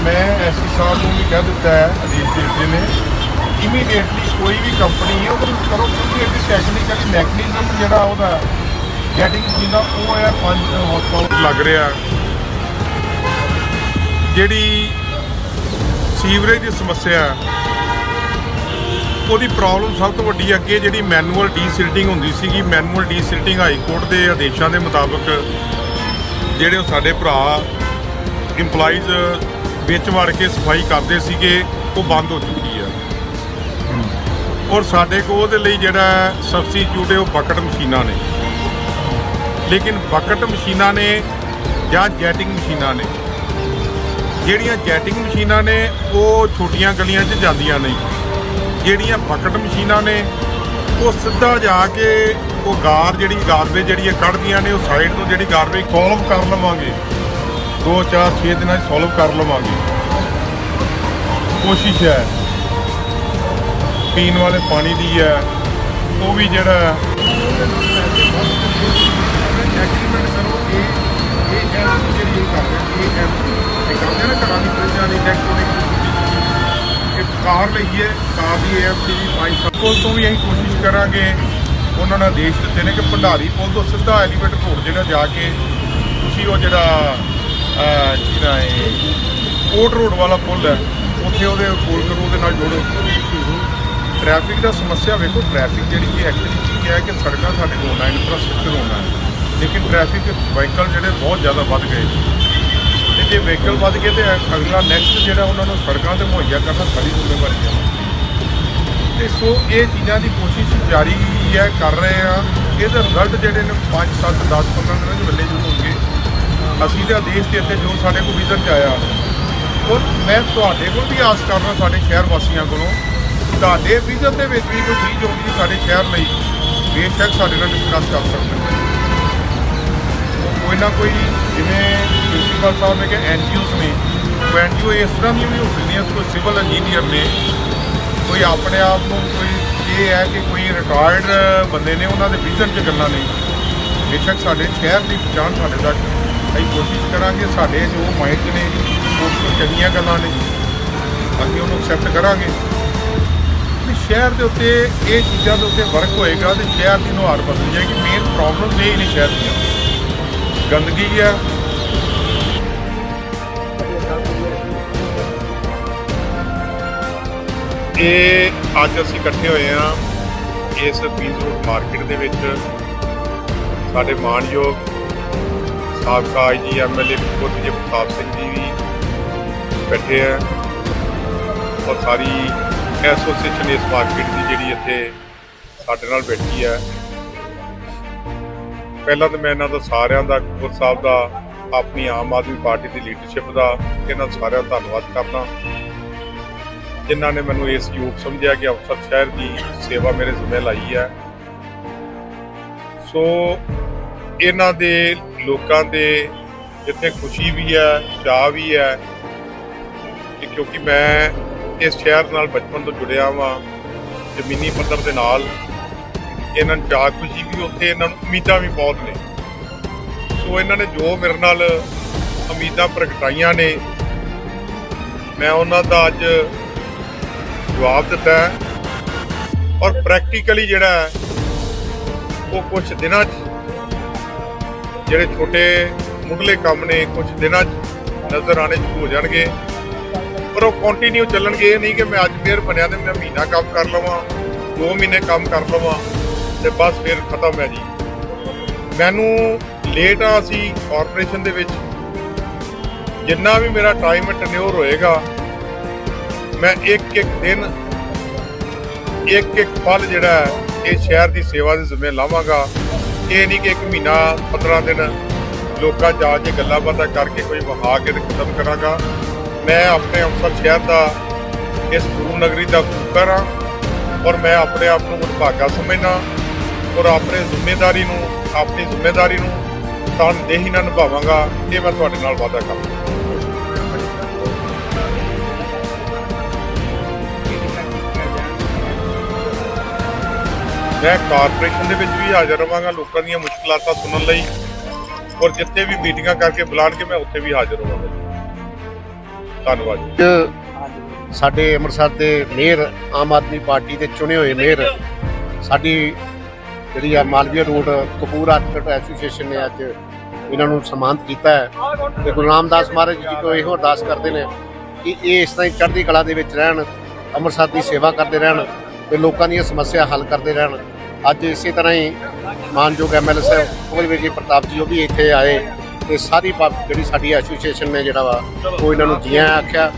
ਮੈਂ ਐਸਪੀ ਸਾਹਿਬ ਨੂੰ ਵੀ ਕਹਿ ਦਿੱਤਾ ਹੈ, ਅਜੀਤ ਦੇਵਤੇ ਨੇ ਇਮੀਡੀਏਟਲੀ ਕੋਈ ਵੀ ਕੰਪਨੀ ਹੈ ਉਹਨੂੰ ਕਰੋ ਕਿਉਂਕਿ ਇਹਦੀ ਟੈਕਨੀਕਲ ਮੈਕਨੀਜ਼ਮ ਜਿਹੜਾ ਉਹਦਾ ਗੈਟਿੰਗ ਜਿੰਦਾ ਉਹ ਹੈ 5 ਹਾਰਸ ਪਾਵਰ ਲੱਗ ਰਿਹਾ। ਜਿਹੜੀ ਸੀਵਰੇਜ ਦੀ ਸਮੱਸਿਆ, ਉਹਦੀ ਪ੍ਰੋਬਲਮ ਸਭ ਤੋਂ ਵੱਡੀ ਅੱਗੇ ਜਿਹੜੀ ਮੈਨੂਅਲ ਡੀਸਿਲਟਿੰਗ ਹੁੰਦੀ ਸੀਗੀ ਮੈਨੂਅਲ ਡੀਸਿਲਟਿੰਗ ਹਾਈ ਕੋਰਟ ਦੇ ਆਦੇਸ਼ਾਂ ਦੇ ਮੁਤਾਬਕ ਜਿਹੜੇ ਉਹ ਸਾਡੇ ਭਰਾ EMPLOYEES ਵਿੱਚ ਵੜ ਕੇ ਸਫ਼ਾਈ ਕਰਦੇ ਸੀਗੇ, ਉਹ ਬੰਦ ਹੋ ਚੁੱਕੀ ਹੈ ਔਰ ਸਾਡੇ ਕੋਲ ਉਹਦੇ ਲਈ ਜਿਹੜਾ ਸਬਸਟੀਟਿਊਟ ਹੈ, ਉਹ ਬਕਟ ਮਸ਼ੀਨਾਂ ਨੇ। ਲੇਕਿਨ ਬਕਟ ਮਸ਼ੀਨਾਂ ਨੇ ਜਾਂ ਜੈਟਿੰਗ ਮਸ਼ੀਨਾਂ ਨੇ ਜਿਹੜੀਆਂ ਜੈਟਿੰਗ ਮਸ਼ੀਨਾਂ ਨੇ, ਉਹ ਛੋਟੀਆਂ ਗਲੀਆਂ 'ਚ ਜਾਂਦੀਆਂ ਨਹੀਂ ਜਿਹੜੀਆਂ ਬਕਟ ਮਸ਼ੀਨਾਂ ਨੇ, ਉਹ ਸਿੱਧਾ ਜਾ ਕੇ ਉਹ ਗਾਰ ਜਿਹੜੀ ਗਾਰਬੇਜ ਜਿਹੜੀ ਇਹ ਕੱਢਦੀਆਂ ਨੇ, ਉਹ ਸਾਈਡ ਤੋਂ ਜਿਹੜੀ ਗਾਰਬੇਜ ਸੋਲਵ ਕਰ ਲਵਾਂਗੇ। 2 4 6 ਦਿਨਾਂ 'ਚ ਸੋਲਵ ਕਰ ਲਵਾਂਗੇ। ਕੋਸ਼ਿਸ਼ ਹੈ, ਪੀਣ ਵਾਲੇ ਪਾਣੀ ਦੀ ਹੈ, ਉਹ ਵੀ ਜਿਹੜਾ ਐਗਰੀਮੈਂਟ ਕਰੋ, ਇਹ ਇਹ ਐਮ ਜਿਹੜੀ ਇਹ ਕਰ ਰਹੇ ਇਹ ਐਮ ਇਹ ਕਰਦੇ ਨਾ ਘਰਾਂ ਦੀ ਫਰਿੱਜਾਂ ਦੀ ਇਲੈਕਟ੍ਰੋਨਿਕ ਇਹ ਕਾਰ ਲਈਏ ਕਾਰ ਦੀ ਏਐਮਟੀ ਦੀ ਕੋਲ ਤੋਂ ਵੀ ਅਸੀਂ ਕੋਸ਼ਿਸ਼ ਕਰਾਂਗੇ ਉਹਨਾਂ ਨੇ ਆਦੇਸ਼ ਦਿੱਤੇ ਨੇ ਕਿ ਭੰਡਾਰੀ ਪੁਲ ਤੋਂ ਸਿੱਧਾ ਐਲੀਵੇਟਰ ਰੋਡ ਜਿਹੜਾ ਜਾ ਕੇ ਤੁਸੀਂ ਉਹ ਜਿਹੜਾ ਅਹ, ਕੀ ਨਾ ਹੈ ਕੋਟ ਰੋਡ ਵਾਲਾ ਪੁਲ ਹੈ ਉੱਥੇ ਉਹਦੇ ਕੋਲ ਕਰੋ ਦੇ ਨਾਲ ਜੋੜੋ। ਟ੍ਰੈਫਿਕ ਦਾ ਸਮੱਸਿਆ ਵੇਖੋ ਟ੍ਰੈਫਿਕ ਜਿਹੜੀ ਕਿ ਐਕਚੁਅਲੀ ਕੀ ਹੈ ਕਿ ਸੜਕਾਂ ਸਾਡੇ ਕੋਲ ਹੋਣਾ ਇਨਫਰਾਸਟ੍ਰਕਚਰ ਹੋਣਾ ਲੇਕਿਨ ਟ੍ਰੈਫਿਕ ਵਾਹੀਕਲ ਜਿਹੜੇ ਬਹੁਤ ਜ਼ਿਆਦਾ ਵੱਧ ਗਏ। ਜੇ ਵਹੀਕਲ ਵੱਧ ਗਏ ਤੇ ਅਗਲਾ ਨੈਕਸਟ ਜਿਹੜਾ ਉਹਨਾਂ ਨੂੰ ਸੜਕਾਂ ਤੇ ਮੁਹੱਈਆ ਕਰਨਾ ਸਾਡੀ ਜ਼ਿੰਮੇਵਾਰੀ ਹੈ। ਤੇ ਸੋ ਇਹ ਚੀਜ਼ਾਂ ਦੀ ਕੋਸ਼ਿਸ਼ ਜਾਰੀ ਹੈ, ਕਰ ਰਹੇ ਆ ਇਹਦੇ ਰਿਜ਼ਲਟ ਜਿਹੜੇ ਨੇ 5 7 10 15 ਦਿਨਾਂ ਦੇ ਵੱਲੇ ਜੂ ਹੋਣਗੇ। ਅਸੀਂ ਤੇ ਆਦੇਸ਼ ਦੇ ਇੱਥੇ ਜੋ ਸਾਡੇ ਕੋਲ ਵਿਜ਼ਨ ਚ ਆਇਆ। ਔਰ ਮੈਂ ਤੁਹਾਡੇ ਕੋਲ ਵੀ ਆਸ ਕਰਦਾ ਸਾਡੇ ਸ਼ਹਿਰ ਵਾਸੀਆਂ ਕੋਲੋਂ, ਤੁਹਾਡੇ ਵਿਜ਼ਨ ਦੇ ਵਿੱਚ ਵੀ ਕੋਈ ਚੀਜ਼ ਹੋਣੀ ਸਾਡੇ ਸ਼ਹਿਰ ਲਈ, ਬੇਸ਼ੱਕ ਸਾਡੇ ਨਾਲ ਡਿਸਕਸ ਕਰ ਸਕਦੇ ਕੋਈ ਨਾ ਕੋਈ ਜਿਵੇਂ ਪ੍ਰਿੰਸੀਪਲ ਸਾਹਿਬ ਨੇ ਕਿ ਐਨਜੀਓਸ ਨੇ, ਉਹ ਐਨਜੀਓ ਇਸ ਤਰ੍ਹਾਂ ਦੀਆਂ ਵੀ ਹੋ ਸਕਦੀਆਂ ਕੋਈ ਸਿਵਲ ਇੰਜੀਨੀਅਰ ਨੇ, ਕੋਈ ਆਪਣੇ ਆਪ ਨੂੰ ਕੋਈ ਇਹ ਹੈ ਕਿ ਕੋਈ ਰਿਟਾਇਰਡ ਬੰਦੇ ਨੇ, ਉਹਨਾਂ ਦੇ ਵਿਜ਼ਨ 'ਚ ਗੱਲਾਂ ਨਹੀਂ ਬੇਸ਼ੱਕ ਸਾਡੇ ਸ਼ਹਿਰ ਦੀ ਪਛਾਣ ਸਾਡੇ ਤੱਕ ਅਸੀਂ ਕੋਸ਼ਿਸ਼ ਕਰਾਂਗੇ, ਸਾਡੇ ਜੋ ਮਾਈਂਡ ਨੇ, ਉਹ ਚੰਗੀਆਂ ਗੱਲਾਂ ਨੇ, ਅਸੀਂ ਉਹਨੂੰ ਐਕਸੈਪਟ ਕਰਾਂਗੇ। ਵੀ ਸ਼ਹਿਰ ਦੇ ਉੱਤੇ ਇਹ ਚੀਜ਼ਾਂ ਦੇ ਉੱਤੇ ਵਰਕ ਹੋਏਗਾ ਤੇ ਸ਼ਹਿਰ ਦੀ ਨੁਹਾਰ ਬਦਲ ਜਾਏਗੀ। ਮੇਨ ਪ੍ਰੋਬਲਮ ਇਹ ਹੀ ਨਹੀਂ ਸ਼ਹਿਰ ਦੀਆਂ। ਗੰਦਗੀ ਹੈ ਇਹ ਅੱਜ ਅਸੀਂ ਇਕੱਠੇ ਹੋਏ ਆ ਇਸ ਬੀਜ ਰੋਡ ਮਾਰਕੀਟ ਦੇ ਵਿੱਚ। ਸਾਡੇ ਮਾਨਯੋਗ ਸਾਬਕਾ ਆਈਜੀ ਐਮਐਲਏ ਗੁਰਜੀਤ ਪ੍ਰਤਾਪ ਸਿੰਘ ਜੀ ਵੀ ਬੈਠੇ ਆ। ਔਰ ਸਾਰੀ ਐਸੋਸੀਏਸ਼ਨ ਇਸ ਮਾਰਕੀਟ ਦੀ ਜਿਹੜੀ ਇੱਥੇ ਸਾਡੇ ਨਾਲ ਬੈਠੀ ਹੈ ਪਹਿਲਾਂ ਤਾਂ ਮੈਂ ਇਹਨਾਂ ਦਾ ਸਾਰਿਆਂ ਦਾ, ਗੁਰ ਸਾਹਿਬ ਦਾ, ਆਪਣੀ ਆਮ ਆਦਮੀ ਪਾਰਟੀ ਦੀ ਲੀਡਰਸ਼ਿਪ ਦਾ ਇਹਨਾਂ ਸਾਰਿਆਂ ਦਾ ਧੰਨਵਾਦ ਕਰਦਾ। ਜਿਨ੍ਹਾਂ ਨੇ ਮੈਨੂੰ ਇਸ ਯੋਗ ਸਮਝਿਆ ਕਿ ਅਫਸਰ ਸ਼ਹਿਰ ਦੀ ਸੇਵਾ ਮੇਰੇ ਜ਼ਿੰਮੇ ਲਾਈ ਹੈ। ਸੋ ਇਹਨਾਂ ਦੇ ਲੋਕਾਂ ਦੇ ਜਿੱਥੇ ਖੁਸ਼ੀ ਵੀ ਹੈ ਚਾਹ ਵੀ ਹੈ ਕਿ ਕਿਉਂਕਿ ਮੈਂ ਇਸ ਸ਼ਹਿਰ ਨਾਲ ਬਚਪਨ ਤੋਂ ਜੁੜਿਆ ਵਾਂ, ਜ਼ਮੀਨੀ ਪੱਧਰ ਦੇ ਨਾਲ ਇਹਨਾਂ ਨੂੰ ਚਾਹ ਖੁਸ਼ੀ ਵੀ ਉੱਥੇ ਇਹਨਾਂ ਨੂੰ ਉਮੀਦਾਂ ਵੀ ਬਹੁਤ ਨੇ। ਸੋ ਇਹਨਾਂ ਨੇ ਜੋ ਮੇਰੇ ਨਾਲ ਉਮੀਦਾਂ ਪ੍ਰਗਟਾਈਆਂ ਨੇ, ਮੈਂ ਉਹਨਾਂ ਦਾ ਅੱਜ ਜਵਾਬ ਦਿੱਤਾ ਹੈ। ਔਰ ਪ੍ਰੈਕਟੀਕਲੀ ਜਿਹੜਾ ਉਹ ਕੁਝ ਦਿਨਾਂ 'ਚ, ਜਿਹੜੇ ਛੋਟੇ ਮੁਢਲੇ ਕੰਮ ਨੇ ਕੁਝ ਦਿਨਾਂ 'ਚ ਨਜ਼ਰ ਆਣੇ ਸ਼ੁਰੂ ਹੋ ਜਾਣਗੇ। ਪਰ ਉਹ ਕੰਟੀਨਿਊ ਚੱਲਣਗੇ, ਇਹ ਨਹੀਂ ਕਿ ਮੈਂ ਅੱਜ ਫੇਰ ਬਣਿਆ ਤੇ ਮੈਂ ਮਹੀਨਾ ਕੰਮ ਕਰ ਲਵਾਂ 2 ਮਹੀਨੇ ਕੰਮ ਕਰ ਲਵਾਂ। ਤੇ ਬਸ ਫਿਰ ਖਤਮ ਹੈ ਜੀ। ਮੈਨੂੰ ਲੇਟ ਆ ਸੀ ਕਾਰਪੋਰੇਸ਼ਨ ਦੇ ਵਿੱਚ। ਜਿੰਨਾ ਵੀ ਮੇਰਾ ਟਾਈਮ ਟਨਿਓਰ ਹੋਏਗਾ, ਮੈਂ ਇੱਕ ਇੱਕ ਦਿਨ ਇੱਕ ਇੱਕ ਪਲ ਜਿਹੜਾ ਇਹ ਸ਼ਹਿਰ ਦੀ ਸੇਵਾ ਦੇ ਜ਼ਿੰਮੇ ਲਾਵਾਂਗਾ। ਇਹ ਨਹੀਂ ਕਿ ਇੱਕ ਮਹੀਨਾ 15 ਦਿਨ ਲੋਕਾਂ ਜਾ ਕੇ ਗੱਲਾਂ ਬਾਤਾਂ ਕਰਕੇ ਕੋਈ ਵਹਾ ਕੇ ਖਤਮ ਕਰਾਂਗਾ। ਮੈਂ ਆਪਣੇ ਅੰਮ੍ਰਿਤਸਰ ਸ਼ਹਿਰ ਦਾ, ਇਸ ਗੁਰੂ ਨਗਰੀ ਦਾ ਫੂਕਰ ਹਾਂ ਔਰ ਮੈਂ ਆਪਣੇ ਆਪ ਨੂੰ ਭਾਗਾ ਸਮਝਦਾ। ਔਰ ਆਪਣੇ ਜ਼ਿੰਮੇਵਾਰੀ ਨੂੰ, ਆਪਣੀ ਜ਼ਿੰਮੇਵਾਰੀ ਨੂੰ ਤਨਦੇਹੀ ਨਾਲ ਨਿਭਾਵਾਂਗਾ, ਇਹ ਮੈਂ ਤੁਹਾਡੇ ਨਾਲ ਵਾਅਦਾ ਕਰਦਾ ਮੈਂ ਕਾਰਪੋਰੇਸ਼ਨ ਦੇ ਵਿੱਚ ਵੀ ਹਾਜ਼ਰ ਰਵਾਂਗਾ ਲੋਕਾਂ ਦੀਆਂ ਮੁਸ਼ਕਲਾਤਾਂ ਸੁਣਨ ਲਈ ਔਰ ਜਿੱਥੇ ਵੀ ਮੀਟਿੰਗਾਂ ਕਰਕੇ ਬੁਲਾਣਗੇ ਮੈਂ ਉੱਥੇ ਵੀ ਹਾਜ਼ਰ ਹੋਵਾਂਗਾ ਧੰਨਵਾਦ ਸਾਡੇ ਅੰਮ੍ਰਿਤਸਰ ਦੇ ਮੇਅਰ ਆਮ ਆਦਮੀ ਪਾਰਟੀ ਦੇ ਚੁਣੇ ਹੋਏ ਮੇਅਰ, ਸਾਡੀ ਜਿਹੜੀ ਆ Malviya road, Kapoor arcade association ਨੇ ਅੱਜ ਇਹਨਾਂ ਨੂੰ ਸਨਮਾਨਿਤ ਕੀਤਾ ਹੈ। ਤੇ ਗੁਰੂ ਰਾਮਦਾਸ ਮਹਾਰਾਜ ਜੀ ਕੋ ਇਹੋ ਅਰਦਾਸ ਕਰਦੇ ਨੇ ਕਿ ਇਹ ਇਸ ਤਰ੍ਹਾਂ ਹੀ ਚੜ੍ਹਦੀ ਕਲਾ ਦੇ ਵਿੱਚ ਰਹਿਣ, ਅੰਮ੍ਰਿਤਸਰ ਦੀ ਸੇਵਾ ਕਰਦੇ ਰਹਿਣ ਤੇ ਲੋਕਾਂ ਦੀਆਂ ਸਮੱਸਿਆ ਹੱਲ ਕਰਦੇ ਰਹਿਣ। ਅੱਜ ਇਸੇ ਤਰ੍ਹਾਂ ਹੀ ਮਾਨਯੋਗ ਐਮਐਲਏ ਸਾਹਿਬ ਕੁਮਰ ਜੀ ਪ੍ਰਤਾਪ ਜੀ, ਉਹ ਵੀ ਇੱਥੇ ਆਏ ਤੇ ਸਾਰੀ ਜਿਹੜੀ ਸਾਡੀ ਐਸੋਸੀਏਸ਼ਨ ਨੇ ਜਿਹੜਾ ਵਾ, ਉਹ ਇਹਨਾਂ ਨੂੰ ਜੀਆਂ ਆਖਿਆ।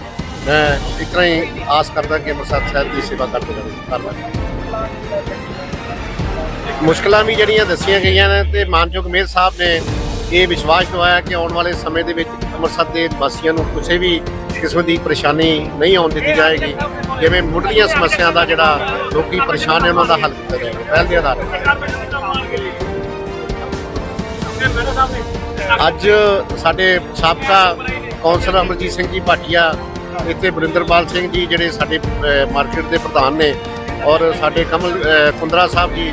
ਮੈਂ ਇਸ ਤਰ੍ਹਾਂ ਹੀ ਆਸ ਕਰਦਾ ਕਿ ਅੰਮ੍ਰਿਤਸਰ ਸਾਹਿਬ ਦੀ ਸੇਵਾ ਕਰਦੇ ਰਹਾਂਗੇ ਧੰਨਵਾਦ। ਮੁਸ਼ਕਲਾਂ ਵੀ ਜਿਹੜੀਆਂ ਦੱਸੀਆਂ ਗਈਆਂ ਨੇ ਤੇ ਮਾਨਯੋਗ ਮੇਅਰ ਸਾਹਿਬ ਨੇ ਇਹ ਵਿਸ਼ਵਾਸ ਦਿਵਾਇਆ ਕਿ ਆਉਣ ਵਾਲੇ ਸਮੇਂ ਦੇ ਵਿੱਚ ਅੰਮ੍ਰਿਤਸਰ ਦੇ ਵਾਸੀਆਂ ਨੂੰ ਕਿਸੇ ਵੀ ਕਿਸਮ ਦੀ ਪਰੇਸ਼ਾਨੀ ਨਹੀਂ ਆਉਣ ਦਿੱਤੀ ਜਾਏਗੀ, ਜਿਵੇਂ ਮੁੱਢਲੀਆਂ ਸਮੱਸਿਆ ਦਾ ਜਿਹੜਾ ਲੋਕੀ ਪਰੇਸ਼ਾਨ ਨੇ, ਉਹਨਾਂ ਦਾ ਹੱਲ ਕੀਤਾ ਜਾਏਗਾ। ਪਹਿਲ ਦੇ ਆਧਾਰ ਤੇ। ਅੱਜ ਸਾਡੇ ਸਾਬਕਾ ਕੌਂਸਲਰ ਅਮਰਜੀਤ ਸਿੰਘ ਜੀ ਭਾਟੀਆ, ਇੱਥੇ ਬਰਿੰਦਰਪਾਲ ਸਿੰਘ ਜੀ ਜਿਹੜੇ ਸਾਡੇ ਮਾਰਕੀਟ ਦੇ ਪ੍ਰਧਾਨ ਨੇ ਔਰ ਸਾਡੇ ਕਮਲ ਕੁੰਦਰਾ ਸਾਹਿਬ ਜੀ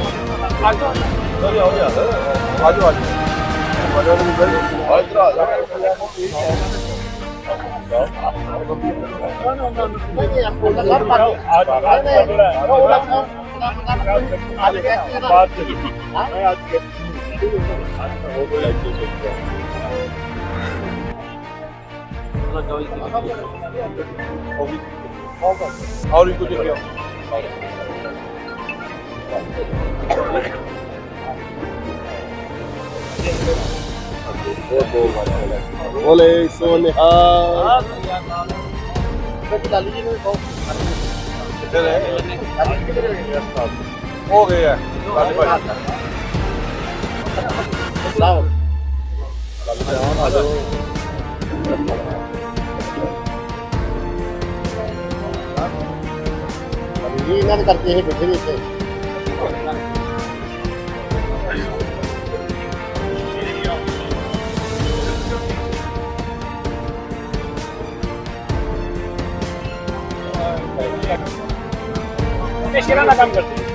가져. 여기 어디야? 가져 가져. 가져가는 거야? 아들아, 야, 아, 우리 이거 저기요. ਬੋਲੇ ਸੋਨਿਹਾ ਹੋ ਗਏ ਆ। ਲਾਓ। ਇਹ ਇਹਨਾਂ ਦੇ ਕਰਕੇ ਇਹ ਬੈਠੇ ਨੇ ਇੱਥੇ। ਇਹ ਸ਼ੇਰਾਂ ਦਾ ਕੰਮ ਕਰਦੇ